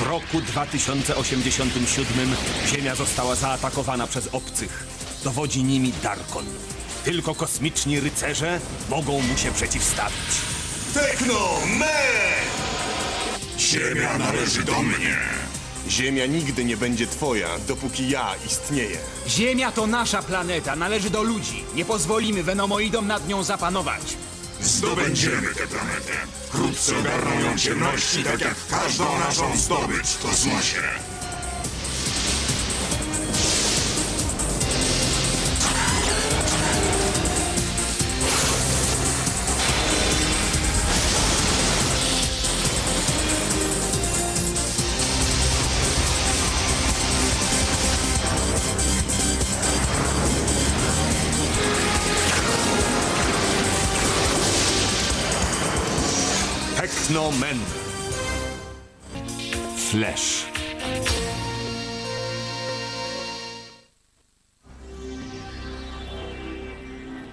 W roku 2087 Ziemia została zaatakowana przez obcych. Dowodzi nimi Darkon. Tylko kosmiczni rycerze mogą mu się przeciwstawić. Techno Man! Ziemia należy do mnie. Ziemia nigdy nie będzie twoja, dopóki ja istnieję. Ziemia to nasza planeta, należy do ludzi. Nie pozwolimy Venomoidom nad nią zapanować. Zdobędziemy tę planetę. Wkrótce ogarną ją ciemności, tak jak każdą naszą zdobycz w kosmosie. Technomen. Flash.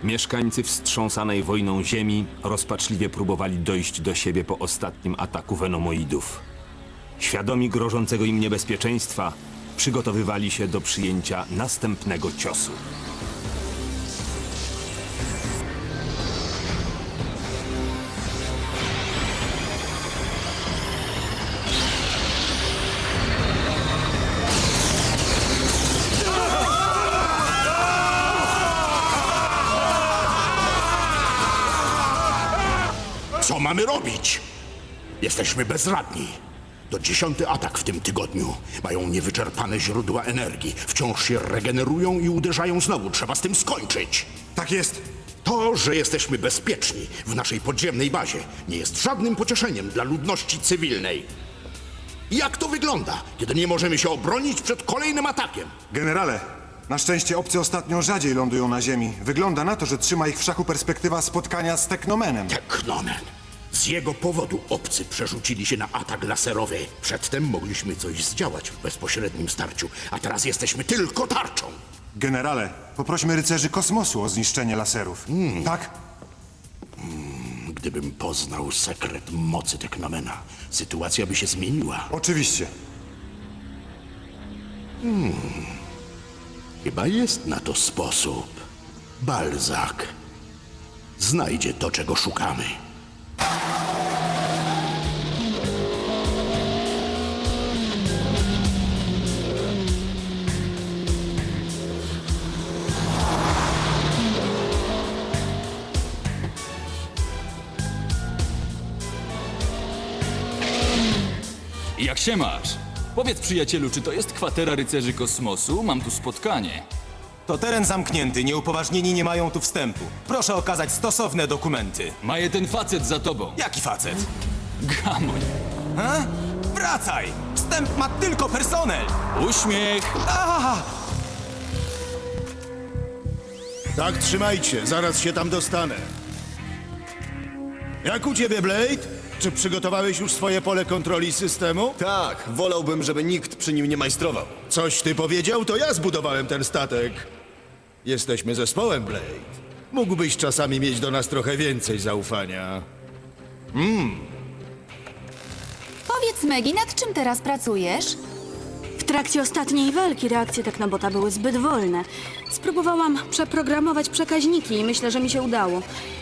Mieszkańcy wstrząsanej wojną Ziemi rozpaczliwie próbowali dojść do siebie po ostatnim ataku Venomoidów. Świadomi grożącego im niebezpieczeństwa, przygotowywali się do przyjęcia następnego ciosu. Mamy robić? Jesteśmy bezradni. To dziesiąty atak w tym tygodniu. Mają niewyczerpane źródła energii. Wciąż się regenerują i uderzają znowu. Trzeba z tym skończyć. Tak jest. To, że jesteśmy bezpieczni w naszej podziemnej bazie, nie jest żadnym pocieszeniem dla ludności cywilnej. Jak to wygląda, kiedy nie możemy się obronić przed kolejnym atakiem? Generale, na szczęście obcy ostatnio rzadziej lądują na Ziemi. Wygląda na to, że trzyma ich w szachu perspektywa spotkania z Teknomenem. Teknomen. Z jego powodu obcy przerzucili się na atak laserowy. Przedtem mogliśmy coś zdziałać w bezpośrednim starciu, a teraz jesteśmy tylko tarczą. Generale, poprośmy rycerzy kosmosu o zniszczenie laserów. Tak? Gdybym poznał sekret mocy Teknomena, sytuacja by się zmieniła. Oczywiście. Chyba jest na to sposób. Balzak znajdzie to, czego szukamy. Jak się masz? Powiedz przyjacielu, czy to jest kwatera rycerzy kosmosu? Mam tu spotkanie. To teren zamknięty, nieupoważnieni nie mają tu wstępu. Proszę okazać stosowne dokumenty. Maje ten facet za tobą. Jaki facet? Gamoń. A? Wracaj! Wstęp ma tylko personel! Uśmiech! Tak, trzymajcie, zaraz się tam dostanę. Jak u ciebie, Blade? Czy przygotowałeś już swoje pole kontroli systemu? Tak, wolałbym, żeby nikt przy nim nie majstrował. Coś ty powiedział, to ja zbudowałem ten statek. Jesteśmy zespołem, Blade. Mógłbyś czasami mieć do nas trochę więcej zaufania. Powiedz, Megi, nad czym teraz pracujesz? W trakcie ostatniej walki reakcje Teknobota były zbyt wolne. Spróbowałam przeprogramować przekaźniki i myślę, że mi się udało.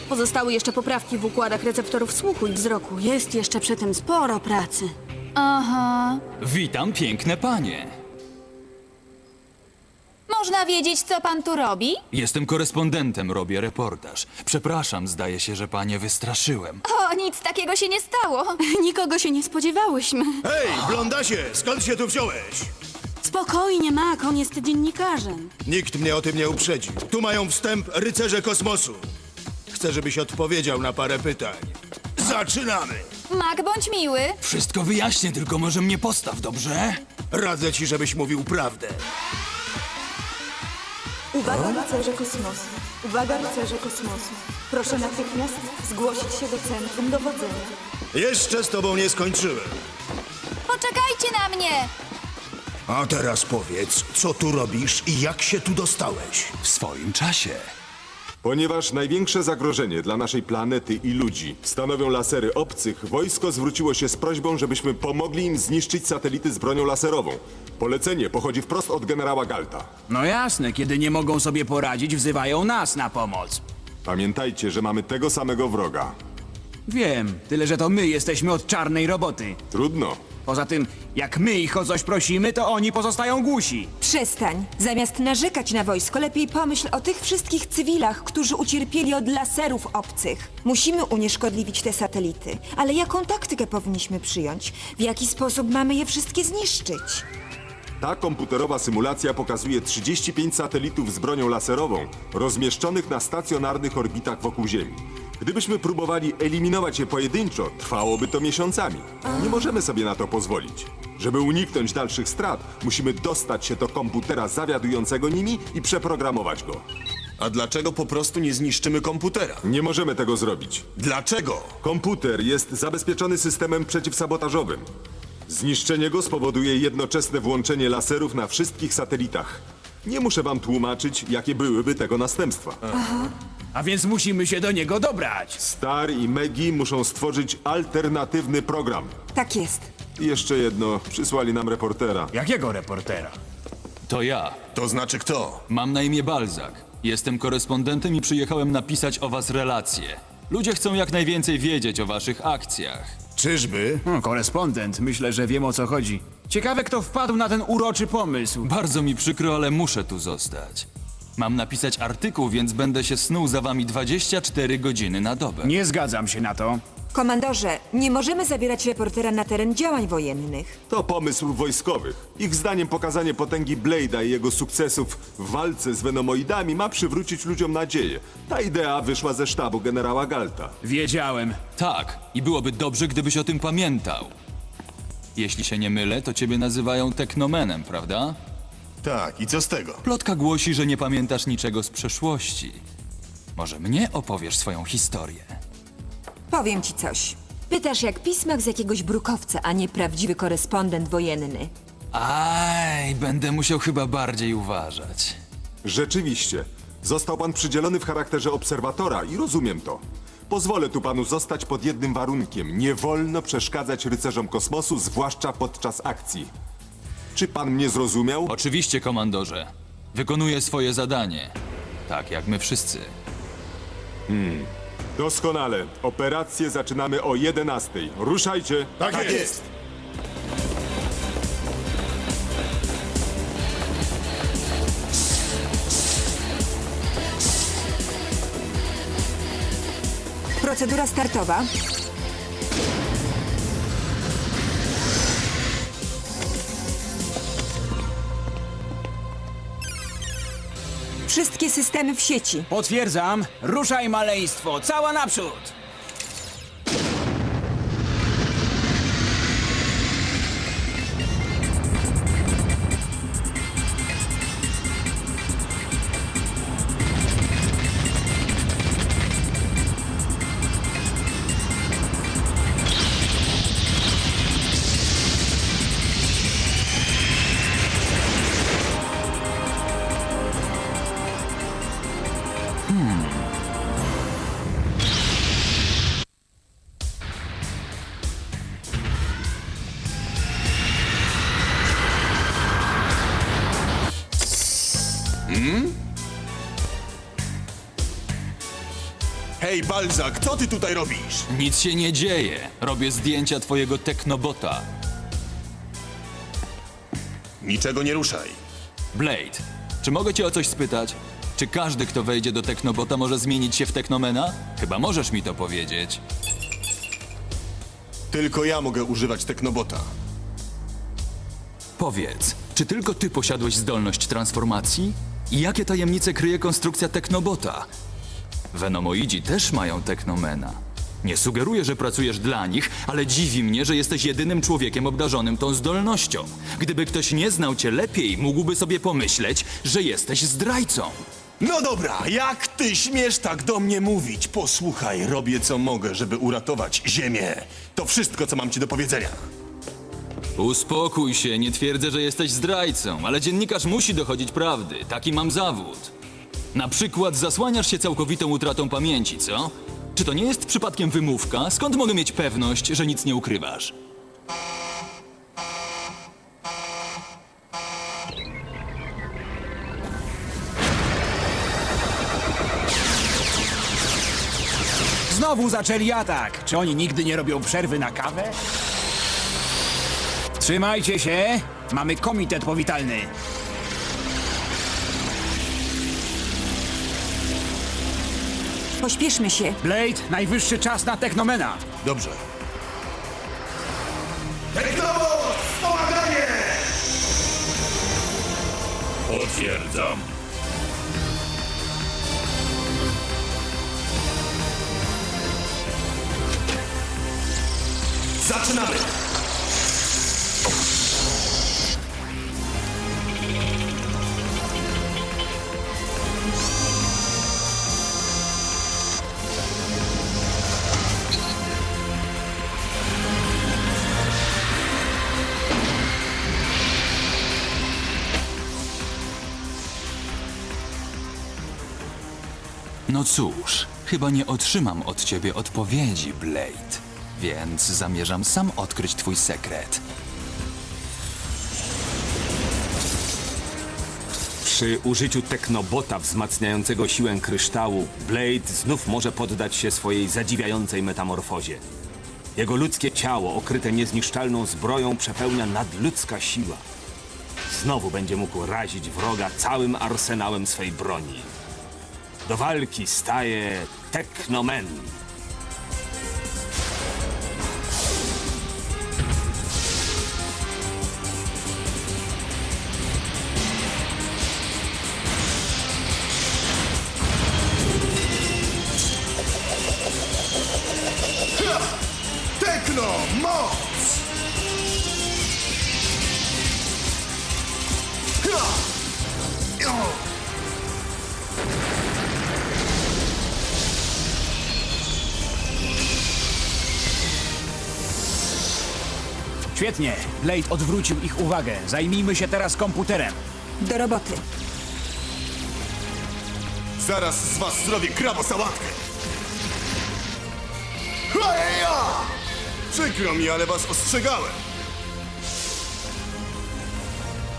Pozostały jeszcze poprawki w układach receptorów słuchu i wzroku. Jest jeszcze przy tym sporo pracy. Aha. Witam, piękne panie. Można wiedzieć, co pan tu robi? Jestem korespondentem, robię reportaż. Przepraszam, zdaje się, że panie wystraszyłem. O, nic takiego się nie stało. Nikogo się nie spodziewałyśmy. Hej, blondasie, skąd się tu wziąłeś? Spokojnie, Mak, on jest dziennikarzem. Nikt mnie o tym nie uprzedził. Tu mają wstęp rycerze kosmosu. Chcę, żebyś odpowiedział na parę pytań. Zaczynamy! Mak, bądź miły. Wszystko wyjaśnię, tylko może mnie postaw, dobrze? Radzę ci, żebyś mówił prawdę. Uwaga, rycerze kosmosu. Uwaga, rycerze kosmosu. Proszę natychmiast zgłosić się do centrum dowodzenia. Jeszcze z tobą nie skończyłem. Poczekajcie na mnie. A teraz powiedz, co tu robisz i jak się tu dostałeś? W swoim czasie. Ponieważ największe zagrożenie dla naszej planety i ludzi stanowią lasery obcych, wojsko zwróciło się z prośbą, żebyśmy pomogli im zniszczyć satelity z bronią laserową. Polecenie pochodzi wprost od generała Galta. No jasne, kiedy nie mogą sobie poradzić, wzywają nas na pomoc. Pamiętajcie, że mamy tego samego wroga. Wiem, tyle że to my jesteśmy od czarnej roboty. Trudno. Poza tym, jak my ich o coś prosimy, to oni pozostają głusi. Przestań. Zamiast narzekać na wojsko, lepiej pomyśl o tych wszystkich cywilach, którzy ucierpieli od laserów obcych. Musimy unieszkodliwić te satelity. Ale jaką taktykę powinniśmy przyjąć? W jaki sposób mamy je wszystkie zniszczyć? Ta komputerowa symulacja pokazuje 35 satelitów z bronią laserową rozmieszczonych na stacjonarnych orbitach wokół Ziemi. Gdybyśmy próbowali eliminować je pojedynczo, trwałoby to miesiącami. Nie możemy sobie na to pozwolić. Żeby uniknąć dalszych strat, musimy dostać się do komputera zawiadującego nimi i przeprogramować go. A dlaczego po prostu nie zniszczymy komputera? Nie możemy tego zrobić. Dlaczego? Komputer jest zabezpieczony systemem przeciwsabotażowym. Zniszczenie go spowoduje jednoczesne włączenie laserów na wszystkich satelitach. Nie muszę wam tłumaczyć, jakie byłyby tego następstwa. A więc musimy się do niego dobrać. Star i Megi muszą stworzyć alternatywny program. Tak jest. I jeszcze jedno, przysłali nam reportera. Jakiego reportera? To ja. To znaczy kto? Mam na imię Balzak. Jestem korespondentem i przyjechałem napisać o was relacje. Ludzie chcą jak najwięcej wiedzieć o waszych akcjach. Czyżby? Hmm, korespondent, myślę, że wiem o co chodzi. Ciekawe, kto wpadł na ten uroczy pomysł. Bardzo mi przykro, ale muszę tu zostać. Mam napisać artykuł, więc będę się snuł za wami 24 godziny na dobę. Nie zgadzam się na to. Komandorze, nie możemy zabierać reportera na teren działań wojennych. To pomysł wojskowych. Ich zdaniem pokazanie potęgi Blade'a i jego sukcesów w walce z Venomoidami ma przywrócić ludziom nadzieję. Ta idea wyszła ze sztabu generała Galta. Wiedziałem. Tak, i byłoby dobrze, gdybyś o tym pamiętał. Jeśli się nie mylę, to ciebie nazywają teknomenem, prawda? Tak, i co z tego? Plotka głosi, że nie pamiętasz niczego z przeszłości. Może mnie opowiesz swoją historię? Powiem ci coś. Pytasz jak pismak z jakiegoś brukowca, a nie prawdziwy korespondent wojenny. Aj, będę musiał chyba bardziej uważać. Rzeczywiście, został pan przydzielony w charakterze obserwatora i rozumiem to. Pozwolę tu panu zostać pod jednym warunkiem. Nie wolno przeszkadzać rycerzom kosmosu, zwłaszcza podczas akcji. Czy pan mnie zrozumiał? Oczywiście, komandorze. Wykonuję swoje zadanie. Tak jak my wszyscy. Doskonale. Operację zaczynamy o 11. Ruszajcie. Tak, jest. Procedura startowa. Wszystkie systemy w sieci. Potwierdzam. Ruszaj maleństwo. Cała naprzód. Balzak, co ty tutaj robisz? Nic się nie dzieje. Robię zdjęcia twojego teknobota. Niczego nie ruszaj. Blade, czy mogę cię o coś spytać? Czy każdy, kto wejdzie do teknobota, może zmienić się w teknomena? Chyba możesz mi to powiedzieć. Tylko ja mogę używać Teknobota. Powiedz, czy tylko ty posiadłeś zdolność transformacji? I jakie tajemnice kryje konstrukcja teknobota? Venomoidzi też mają teknomena. Nie sugeruję, że pracujesz dla nich, ale dziwi mnie, że jesteś jedynym człowiekiem obdarzonym tą zdolnością. Gdyby ktoś nie znał cię lepiej, mógłby sobie pomyśleć, że jesteś zdrajcą. No dobra, jak ty śmiesz tak do mnie mówić? Posłuchaj, robię co mogę, żeby uratować Ziemię. To wszystko, co mam ci do powiedzenia. Uspokój się, nie twierdzę, że jesteś zdrajcą, ale dziennikarz musi dochodzić prawdy. Taki mam zawód. Na przykład zasłaniasz się całkowitą utratą pamięci, co? Czy to nie jest przypadkiem wymówka? Skąd mogę mieć pewność, że nic nie ukrywasz? Znowu zaczęli atak. Czy oni nigdy nie robią przerwy na kawę? Trzymajcie się. Mamy komitet powitalny. Pośpieszmy się. Blade, najwyższy czas na Technomena. Dobrze. Potwierdzam. Zaczynamy! Cóż, chyba nie otrzymam od ciebie odpowiedzi, Blade. Więc zamierzam sam odkryć twój sekret. Przy użyciu technobota wzmacniającego siłę kryształu, Blade znów może poddać się swojej zadziwiającej metamorfozie. Jego ludzkie ciało, okryte niezniszczalną zbroją, przepełnia nadludzka siła. Znowu będzie mógł razić wroga całym arsenałem swej broni. Do walki staje Technomen. Świetnie. Blade odwrócił ich uwagę. Zajmijmy się teraz komputerem. Do roboty. Zaraz z was zrobię krabosałatkę! Heja! Przykro mi, ale was ostrzegałem!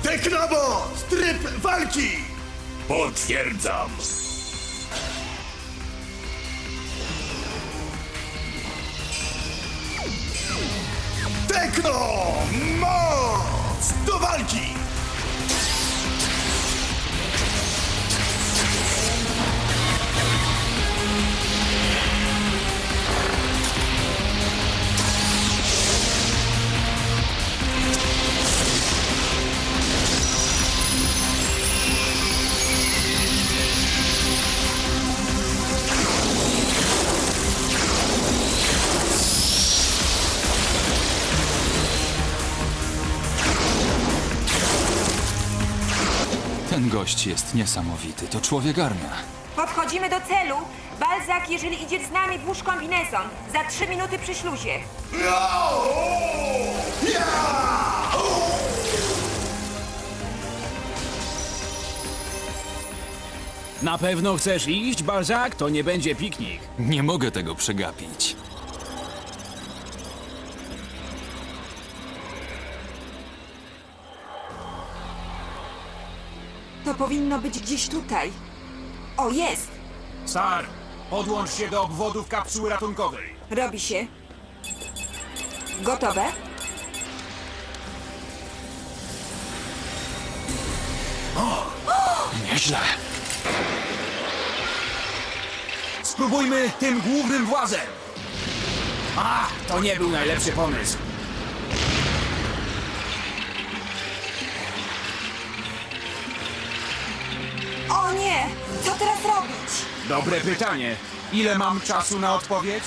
Teknobot! Tryb walki! Potwierdzam. Tekno! Moc! Do walki! Ten gość jest niesamowity. To człowiek armia. Podchodzimy do celu. Balzak, jeżeli idziesz z nami, włóż kombinezon. Za trzy minuty przy śluzie. Na pewno chcesz iść, Balzak? To nie będzie piknik. Nie mogę tego przegapić. To powinno być gdzieś tutaj. O, jest! Sar, podłącz się do obwodów kapsuły ratunkowej. Robi się. Gotowe? Nieźle. Spróbujmy tym głównym włazem. A, to nie był najlepszy pomysł. Co teraz robić? Dobre pytanie. Ile mam czasu na odpowiedź?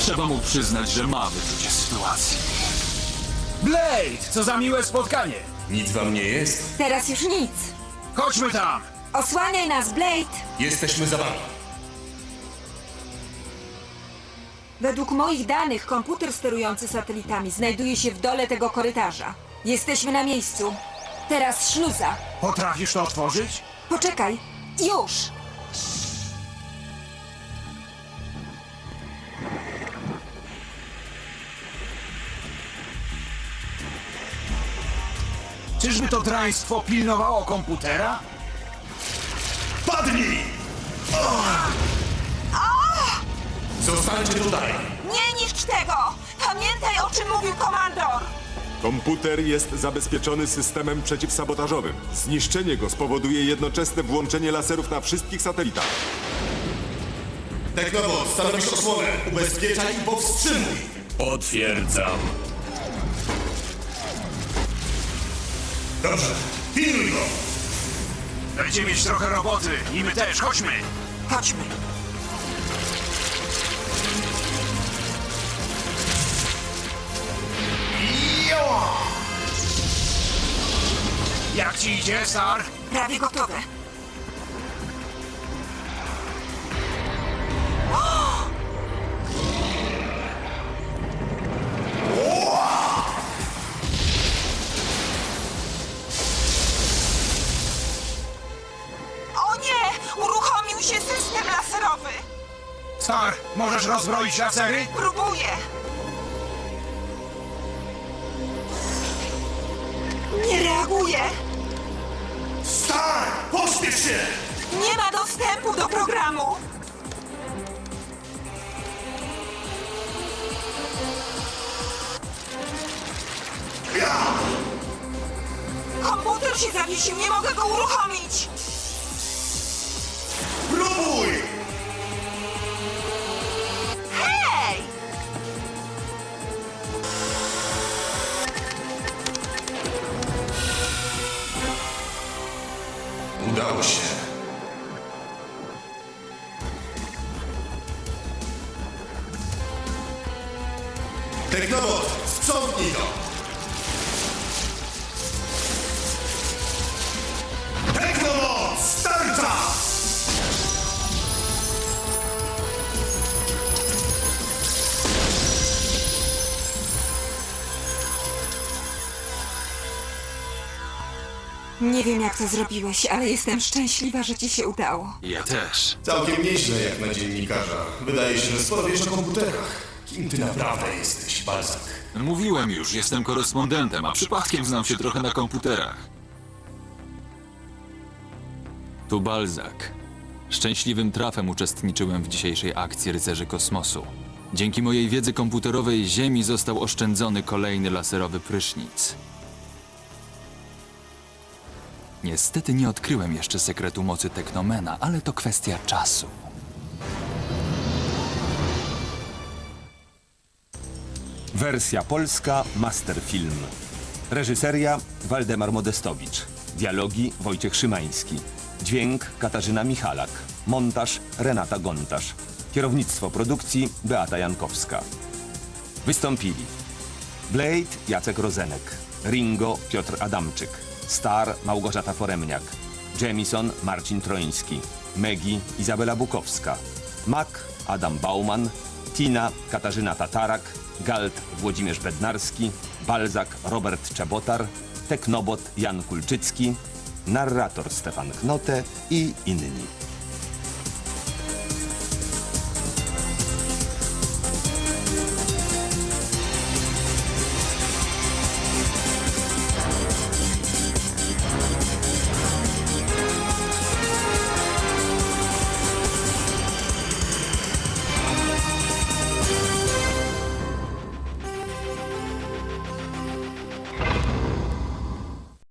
Trzeba mu przyznać, że ma wyczucie sytuacji. Blade, co za miłe spotkanie. Nic wam nie jest? Teraz już nic. Chodźmy tam. Osłaniaj nas, Blade! Jesteśmy za wami. Według moich danych komputer sterujący satelitami znajduje się w dole tego korytarza. Jesteśmy na miejscu. Teraz śluza. Potrafisz to otworzyć? Poczekaj. Już! Czyżby to draństwo pilnowało komputera? Padnij! Zostańcie tutaj! Nie niszcz tego! Pamiętaj, o czym mówił komandor! Komputer jest zabezpieczony systemem przeciwsabotażowym. Zniszczenie go spowoduje jednoczesne włączenie laserów na wszystkich satelitach. Technobot, stanowisz osłonę. Ubezpieczaj i powstrzymuj. Potwierdzam. Dobrze, pilnuj go! Będzie mieć trochę roboty. I my też, chodźmy. Chodźmy. Jak ci idzie, Star? Prawie gotowe. O nie! Uruchomił się system laserowy! Star, możesz rozbroić lasery? Próbuję! Nie reaguje! Star! Pośpiesz się! Nie ma dostępu do programu! Komputer się zawiesił, nie mogę go uruchomić! Próbuj! Nie wiem, jak to zrobiłeś, ale jestem szczęśliwa, że ci się udało. Ja też. Całkiem nieźle jak na dziennikarza. Wydaje się, że sporo wiesz o komputerach. Kim ty naprawdę jesteś, Balzak? Mówiłem już, jestem korespondentem, a przypadkiem znam się trochę na komputerach. Tu Balzak. Szczęśliwym trafem uczestniczyłem w dzisiejszej akcji Rycerzy Kosmosu. Dzięki mojej wiedzy komputerowej Ziemi został oszczędzony kolejny laserowy prysznic. Niestety nie odkryłem jeszcze sekretu mocy Teknomena, ale to kwestia czasu. Wersja polska Masterfilm. Reżyseria Waldemar Modestowicz. Dialogi Wojciech Szymański. Dźwięk Katarzyna Michalak. Montaż Renata Gontarz. Kierownictwo produkcji Beata Jankowska. Wystąpili Blade Jacek Rozenek, Ringo Piotr Adamczyk, Star Małgorzata Foremniak, Jamison Marcin Troński, Megi Izabela Bukowska, Mac Adam Bauman, Tina Katarzyna Tatarak, Galt Włodzimierz Bednarski, Balzak Robert Czebotar, Teknobot Jan Kulczycki, narrator Stefan Knote i inni.